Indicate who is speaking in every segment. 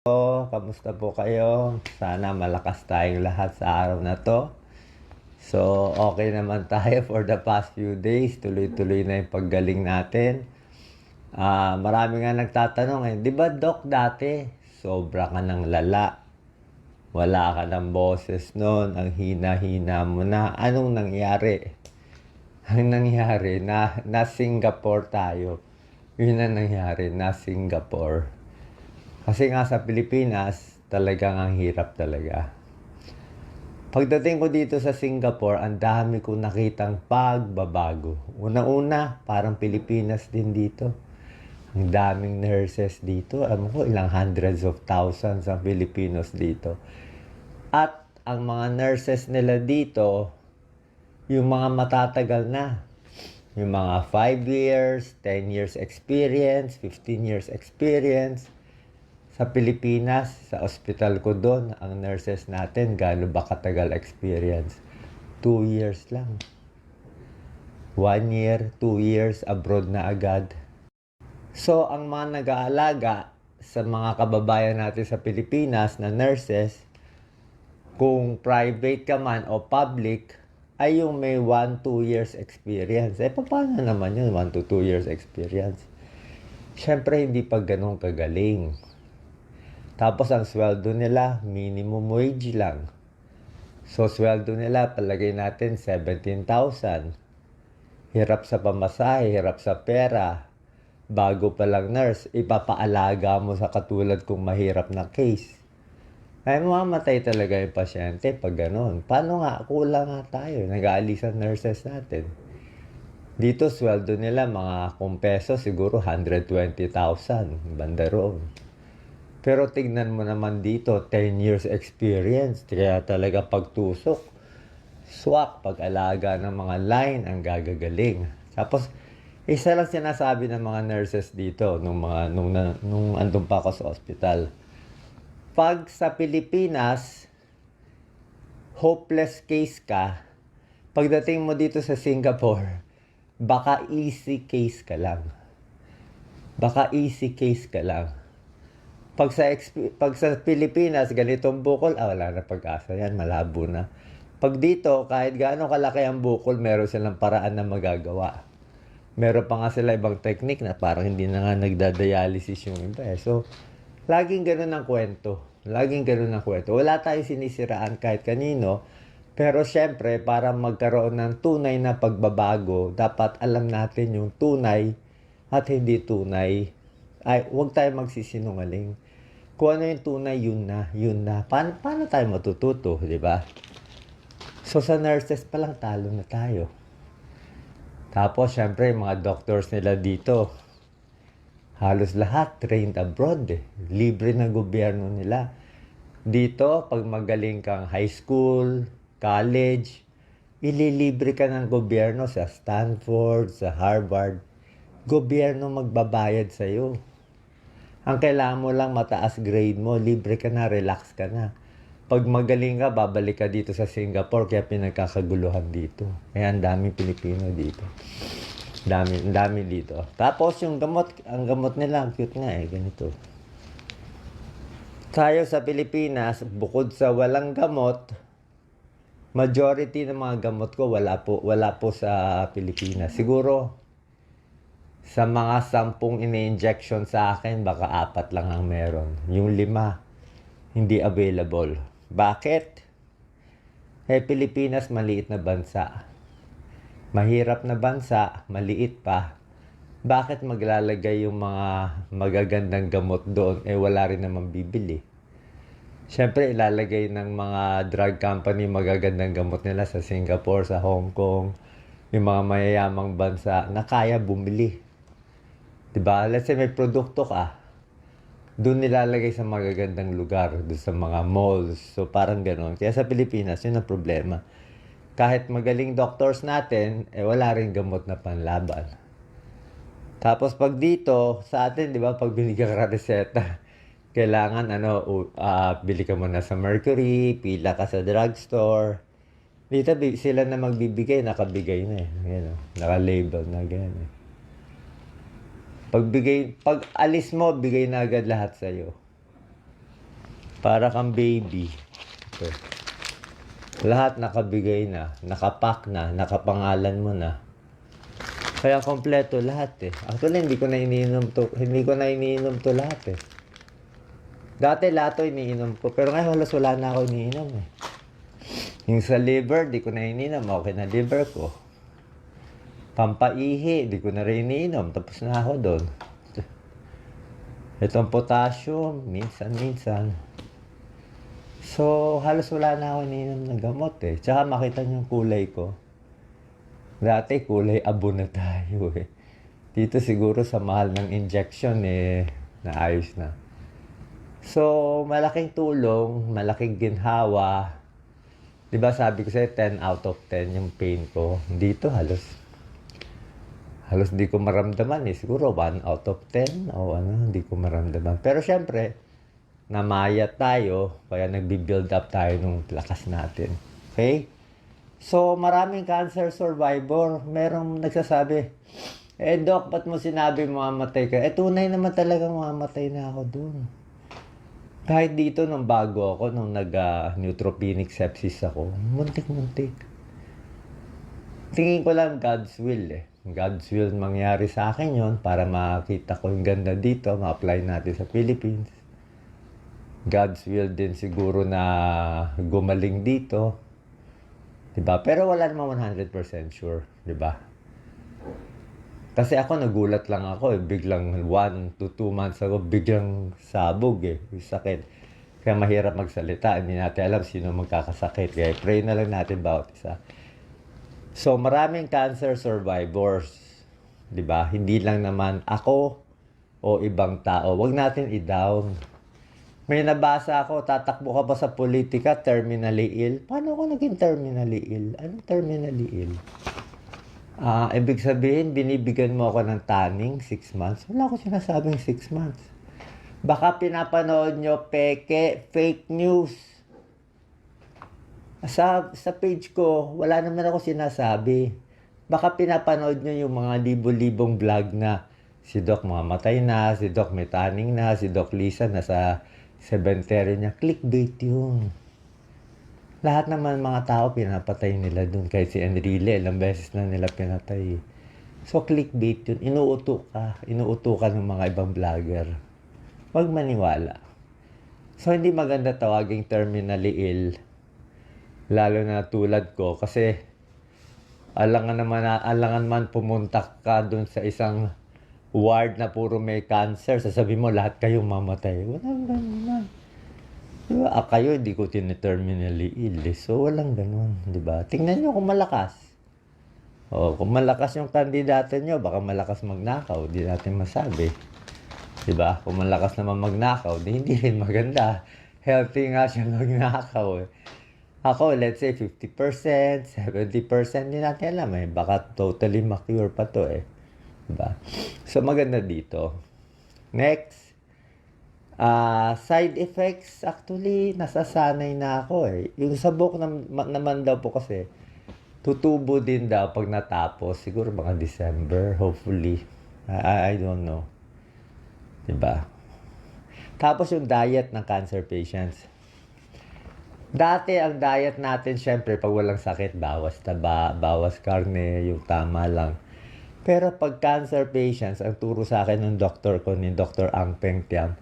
Speaker 1: po, kamusta po kayo? Sana malakas tayong lahat sa araw na to. So, okay naman tayo for the past few days. Tuloy-tuloy na yung paggaling natin. Ah, marami nga nagtatanong eh, di ba Doc dati, sobra ka ng lala. Wala ka ng boses noon, ang hina-hina mo na. Anong nangyari? Ang nangyari, na, na Singapore tayo. Yun ang nangyari, na Singapore. Kasi nga sa Pilipinas, talagang ang hirap talaga. Pagdating ko dito sa Singapore, ang dami kong nakitang pagbabago. Una-una, parang Pilipinas din dito. Ang daming nurses dito. Alam ko, ilang hundreds of thousands ang Filipinos dito. At ang mga nurses nila dito, yung mga matatagal na. Yung mga 5 years, 10 years experience, 15 years experience. Sa Pilipinas, sa ospital ko doon, ang nurses natin, gaano ba katagal experience? 2 years lang. 1 year, 2 years, abroad na agad. So, ang mga nag-aalaga sa mga kababayan natin sa Pilipinas na nurses, kung private ka man o public, ay yung may 1-2 years experience. Eh, paano naman yun, 1-2 years experience? Siyempre, hindi pa ganun kagaling. Tapos, ang sweldo nila, minimum wage lang. So, sweldo nila, palagay natin, 17,000. Hirap sa pamasahe, hirap sa pera. Bago pa lang nurse, ipapaalaga mo sa katulad kong mahirap na case ay mamamatay talaga yung pasyente pag ganun. Paano nga? Kulang nga tayo. Nag-aalisan nurses natin. Dito, sweldo nila mga kung siguro 120,000. Banda roon. Pero tignan mo naman dito, 10 years experience. Kaya talaga pagtusok. Swak, pag-alaga ng mga line, ang gagagaling. Tapos, isa lang sinasabi ng mga nurses dito nung mga nung, nung, andun pa ako sa ospital pag sa Pilipinas, hopeless case ka, pagdating mo dito sa Singapore, baka easy case ka lang. Baka easy case ka lang. Pag sa, pag sa Pilipinas, ganitong bukol, ah, wala na pag-asa yan, malabo na. Pag dito, kahit gaano kalaki ang bukol, meron silang paraan na magagawa. Meron pa nga sila ibang technique na parang hindi na nga nagdadialysis yung iba. eh. So, Laging ganun ang kwento. Laging ganun ang kwento. Wala tayong sinisiraan kahit kanino. Pero syempre, para magkaroon ng tunay na pagbabago, dapat alam natin yung tunay at hindi tunay. Ay, huwag tayo magsisinungaling. Kung ano yung tunay, yun na, yun na. Paano, paano tayo matututo, di ba? So, sa nurses pa lang, talo na tayo. Tapos, syempre, mga doctors nila dito, halos lahat trained abroad eh. Libre ng gobyerno nila. Dito, pag magaling kang high school, college, ililibre ka ng gobyerno sa Stanford, sa Harvard. Gobyerno magbabayad sa'yo. Ang kailangan mo lang mataas grade mo, libre ka na, relax ka na. Pag magaling ka, babalik ka dito sa Singapore, kaya pinagkakaguluhan dito. Kaya ang daming Pilipino dito. Dami, dami dito. Tapos yung gamot, ang gamot nila, cute nga eh, ganito. Tayo sa Pilipinas, bukod sa walang gamot, majority ng mga gamot ko wala po, wala po sa Pilipinas. Siguro, sa mga sampung ini-injection sa akin, baka apat lang ang meron. Yung lima, hindi available. Bakit? Eh, Pilipinas, maliit na bansa mahirap na bansa, maliit pa, bakit maglalagay yung mga magagandang gamot doon eh wala rin naman bibili? Siyempre, ilalagay ng mga drug company magagandang gamot nila sa Singapore, sa Hong Kong, yung mga mayayamang bansa na kaya bumili. 'Di ba? Let's say may produkto ka, doon nilalagay sa magagandang lugar, doon sa mga malls. So, parang gano'n. Kaya sa Pilipinas, yun ang problema kahit magaling doctors natin, eh wala rin gamot na panlaban. Tapos pag dito, sa atin, di ba, pag binigyan ka reseta, kailangan, ano, uh, bili ka muna sa Mercury, pila ka sa drugstore. Dito, sila na magbibigay, nakabigay na eh. Yan, oh, naka-label na ganyan eh. Pag, bigay, pag alis mo, bigay na agad lahat sa'yo. Para kang baby. Ito. Lahat nakabigay na, nakapak na, nakapangalan mo na. Kaya kompleto lahat eh. Actually, hindi ko na iniinom to, hindi ko na iniinom to lahat eh. Dati lahat to iniinom ko, pero ngayon halos wala na ako iniinom eh. Yung sa liver, di ko na iniinom, okay na liver ko. Pampaihi, di ko na rin iniinom, tapos na ako doon. Itong potassium, minsan-minsan. So, halos wala na ako iniinom ng gamot eh. Tsaka makita niyo yung kulay ko. Dati kulay abo na tayo eh. Dito siguro sa mahal ng injection eh, naayos na. So, malaking tulong, malaking ginhawa. 'Di ba sabi ko sa'yo, 10 out of 10 yung pain ko. Dito halos, halos di ko maramdaman eh. Siguro 1 out of 10 o ano, hindi ko maramdaman. Pero syempre, namaya tayo, kaya nagbi-build up tayo ng lakas natin. Okay? So, maraming cancer survivor. Merong nagsasabi, eh, Doc, ba't mo sinabi mamamatay ka? Eh, tunay naman talaga mamamatay na ako dun. Kahit dito, nung bago ako, nung nag-neutropenic sepsis ako, muntik-muntik. Tingin ko lang God's will eh. God's will mangyari sa akin yon para makita ko yung ganda dito, ma-apply natin sa Philippines. God's will din siguro na gumaling dito. 'Di ba? Pero wala naman 100% sure, 'di ba? Kasi ako nagulat lang ako eh. Biglang 1 to 2 months ago, biglang sabog eh. Yung sakit. Kaya mahirap magsalita. Hindi natin alam sino magkakasakit. Kaya pray na lang natin bawat isa. So maraming cancer survivors. 'Di ba? Hindi lang naman ako o ibang tao. Huwag natin i-down. May nabasa ako, tatakbo ka pa sa politika, terminally ill. Paano ako naging terminally ill? Anong terminally ill? Ah, ibig sabihin, binibigyan mo ako ng tanning, 6 months. Wala ako sinasabing 6 months. Baka pinapanood nyo peke, fake news. Sa, sa page ko, wala naman ako sinasabi. Baka pinapanood nyo yung mga libo-libong vlog na si Doc mamatay na, si Doc may tanning na, si Doc Lisa nasa cemetery niya. Clickbait yun. Lahat naman mga tao pinapatay nila dun. Kahit si Enrile, ilang beses na nila pinatay. So, clickbait yun. Inuuto ka. Inuuto ka ng mga ibang vlogger. Huwag maniwala. So, hindi maganda tawaging terminally ill. Lalo na tulad ko. Kasi, alangan naman, alangan man pumunta ka dun sa isang ward na puro may cancer. Sasabihin mo, lahat kayong mamatay. Walang ganun. Diba? Ah, kayo, hindi ko tineterminally ill. So, walang ganun. Diba? Tingnan nyo kung malakas. O, kung malakas yung kandidato nyo, baka malakas magnakaw. Di natin masabi. Diba? Kung malakas naman magnakaw, di hindi rin maganda. Healthy nga siya magnakaw eh. Ako, let's say 50%, 70%, hindi natin alam eh. Baka totally ma-cure pa to eh. Diba? So, maganda dito. Next. Ah, side effects, actually, nasasanay na ako eh. Yung sa book nam- ma- naman daw po kasi, tutubo din daw pag natapos. Siguro mga December, hopefully. I, I- I don't know. Diba? Tapos yung diet ng cancer patients. Dati ang diet natin, syempre, pag walang sakit, bawas taba, bawas karne, yung tama lang. Pero pag cancer patients, ang turo sa akin ng doktor ko, ni Dr. Ang Peng Tiam,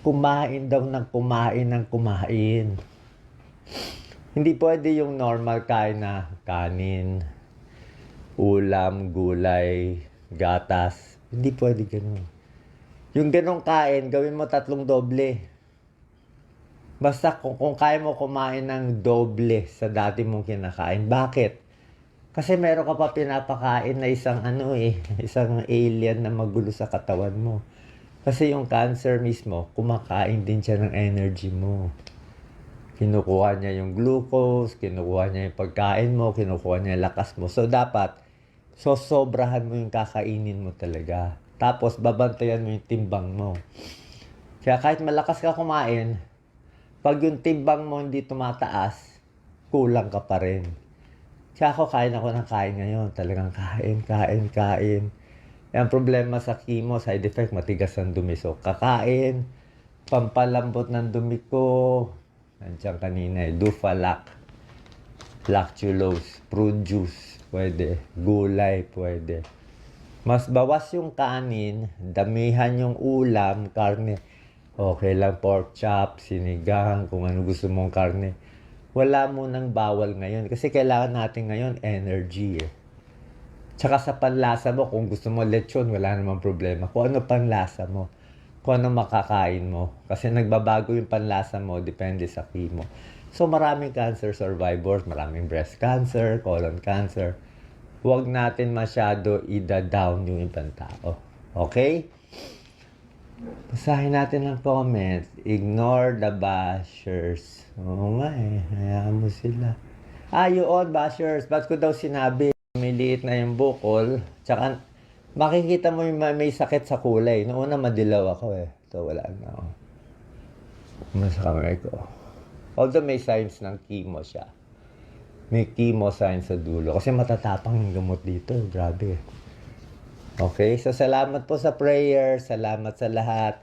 Speaker 1: kumain daw ng kumain ng kumain. Hindi pwede yung normal kain na kanin, ulam, gulay, gatas. Hindi pwede ganun. Yung ganong kain, gawin mo tatlong doble. Basta kung, kung kaya mo kumain ng doble sa dati mong kinakain. Bakit? Kasi meron ka pa pinapakain na isang ano eh, isang alien na magulo sa katawan mo. Kasi yung cancer mismo, kumakain din siya ng energy mo. Kinukuha niya yung glucose, kinukuha niya yung pagkain mo, kinukuha niya yung lakas mo. So dapat, so sobrahan mo yung kakainin mo talaga. Tapos babantayan mo yung timbang mo. Kaya kahit malakas ka kumain, pag yung timbang mo hindi tumataas, kulang ka pa rin. Kaya ako kain ako ng kain ngayon. Talagang kain, kain, kain. Ang problema sa chemo, side effect, matigas ang dumi. So, kakain, pampalambot ng dumi ko. Nandiyan kanina eh. Dufalac. Lactulose. Fruit juice. Pwede. Gulay. Pwede. Mas bawas yung kanin, damihan yung ulam, karne. Okay lang, pork chop, sinigang, kung ano gusto mong karne. Wala mo nang bawal ngayon. Kasi kailangan natin ngayon energy eh. Tsaka sa panlasa mo, kung gusto mo lechon, wala namang problema. Kung ano panlasa mo, kung ano makakain mo. Kasi nagbabago yung panlasa mo, depende sa chemo. So maraming cancer survivors, maraming breast cancer, colon cancer. Huwag natin masyado ida-down yung ibang tao. Okay? Basahin natin ang comments. Ignore the bashers. Oo nga eh. Hayaan mo sila. Ah, yun, bashers. Ba't ko daw sinabi? Miliit na yung bukol. Tsaka, makikita mo yung may, sakit sa kulay. Noong una, madilaw ako eh. Ito, wala na ako. Mas kamay ko. Although may signs ng chemo siya. May chemo signs sa dulo. Kasi matatapang yung gamot dito. Grabe. Okay, so salamat po sa prayer. Salamat sa lahat.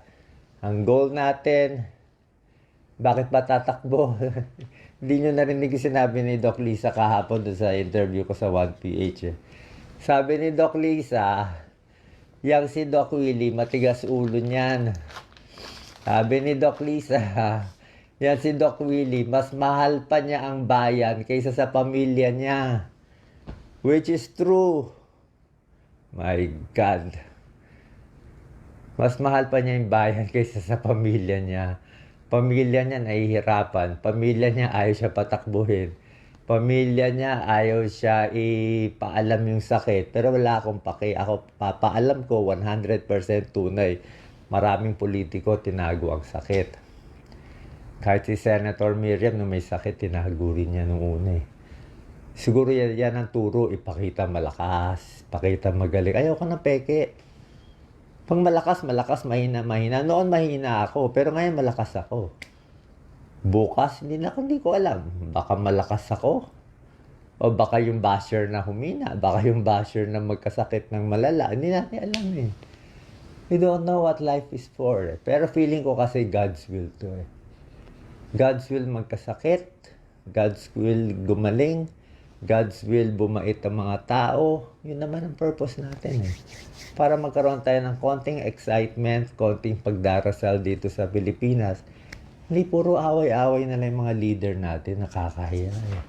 Speaker 1: Ang goal natin, bakit ba tatakbo? Hindi nyo narinig yung sinabi ni Doc Lisa kahapon doon sa interview ko sa 1PH eh. Sabi ni Doc Lisa, yang si Doc Willie, matigas ulo niyan. Sabi ni Doc Lisa, yan si Doc Willie, mas mahal pa niya ang bayan kaysa sa pamilya niya. Which is true. My God. Mas mahal pa niya yung bayan kaysa sa pamilya niya. Pamilya niya nahihirapan. Pamilya niya ayaw siya patakbuhin. Pamilya niya ayaw siya ipaalam yung sakit. Pero wala akong paki. Ako papaalam ko 100% tunay. Maraming politiko tinago ang sakit. Kahit si Senator Miriam nung may sakit, tinago rin niya nung una eh. Siguro yan, yan ang turo, ipakita malakas, pakita magaling. Ayaw ko na peke. Pag malakas, malakas, mahina, mahina. Noon mahina ako, pero ngayon malakas ako. Bukas, hindi na hindi ko alam. Baka malakas ako. O baka yung basher na humina. Baka yung basher na magkasakit ng malala. Hindi natin alam eh. We don't know what life is for. Eh. Pero feeling ko kasi God's will to eh. God's will magkasakit. God's will gumaling. God's will bumait ang mga tao. Yun naman ang purpose natin eh. Para magkaroon tayo ng konting excitement, konting pagdarasal dito sa Pilipinas. Hindi puro away-away na lang yung mga leader natin. Nakakahiya eh.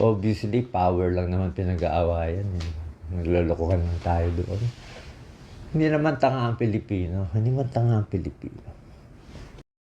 Speaker 1: Obviously, power lang naman pinag-aawayan. Eh. Naglolokohan lang tayo doon. Hindi naman tanga ang Pilipino. Hindi man tanga ang Pilipino.